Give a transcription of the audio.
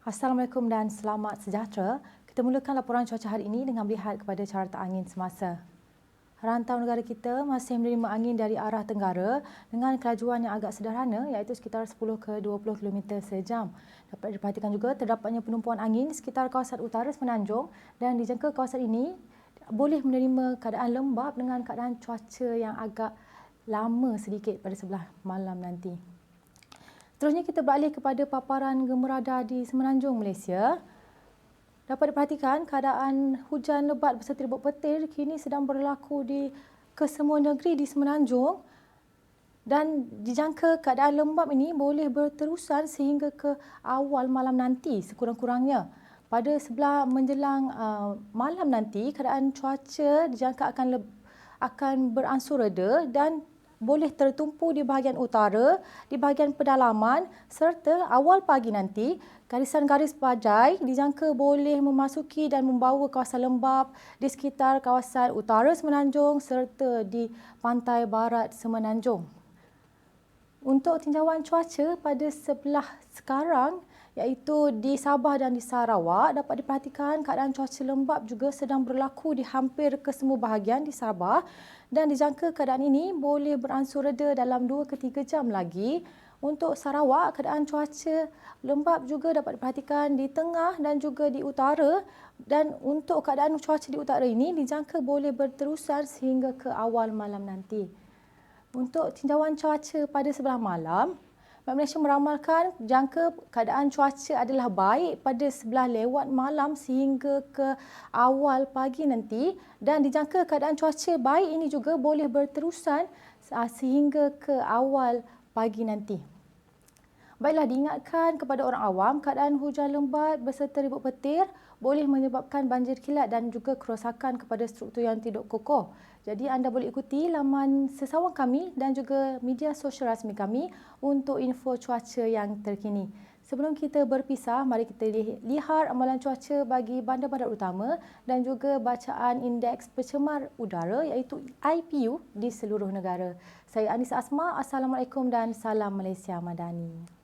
Assalamualaikum dan selamat sejahtera. Kita mulakan laporan cuaca hari ini dengan melihat kepada carta angin semasa. Rantau negara kita masih menerima angin dari arah tenggara dengan kelajuan yang agak sederhana iaitu sekitar 10 ke 20 km sejam. Dapat diperhatikan juga terdapatnya penumpuan angin sekitar kawasan utara Semenanjung dan dijangka kawasan ini boleh menerima keadaan lembap dengan keadaan cuaca yang agak lama sedikit pada sebelah malam nanti. Seterusnya kita beralih kepada paparan gemerada di Semenanjung Malaysia. Dapat diperhatikan keadaan hujan lebat beserta ribut petir kini sedang berlaku di kesemua negeri di Semenanjung dan dijangka keadaan lembap ini boleh berterusan sehingga ke awal malam nanti sekurang-kurangnya. Pada sebelah menjelang uh, malam nanti keadaan cuaca dijangka akan akan beransur reda dan boleh tertumpu di bahagian utara, di bahagian pedalaman serta awal pagi nanti garisan garis badai dijangka boleh memasuki dan membawa kawasan lembap di sekitar kawasan utara Semenanjung serta di pantai barat Semenanjung. Untuk tinjauan cuaca pada sebelah sekarang iaitu di Sabah dan di Sarawak dapat diperhatikan keadaan cuaca lembap juga sedang berlaku di hampir kesemua bahagian di Sabah dan dijangka keadaan ini boleh beransur reda dalam 2 ke 3 jam lagi. Untuk Sarawak, keadaan cuaca lembap juga dapat diperhatikan di tengah dan juga di utara dan untuk keadaan cuaca di utara ini dijangka boleh berterusan sehingga ke awal malam nanti. Untuk tinjauan cuaca pada sebelah malam, Bank Malaysia meramalkan jangka keadaan cuaca adalah baik pada sebelah lewat malam sehingga ke awal pagi nanti dan dijangka keadaan cuaca baik ini juga boleh berterusan ah, sehingga ke awal pagi nanti. Baiklah diingatkan kepada orang awam keadaan hujan lembat beserta ribut petir boleh menyebabkan banjir kilat dan juga kerosakan kepada struktur yang tidak kokoh. Jadi anda boleh ikuti laman sesawang kami dan juga media sosial rasmi kami untuk info cuaca yang terkini. Sebelum kita berpisah, mari kita lihat amalan cuaca bagi bandar-bandar utama dan juga bacaan indeks pencemar udara iaitu IPU di seluruh negara. Saya Anissa Asma, Assalamualaikum dan salam Malaysia Madani.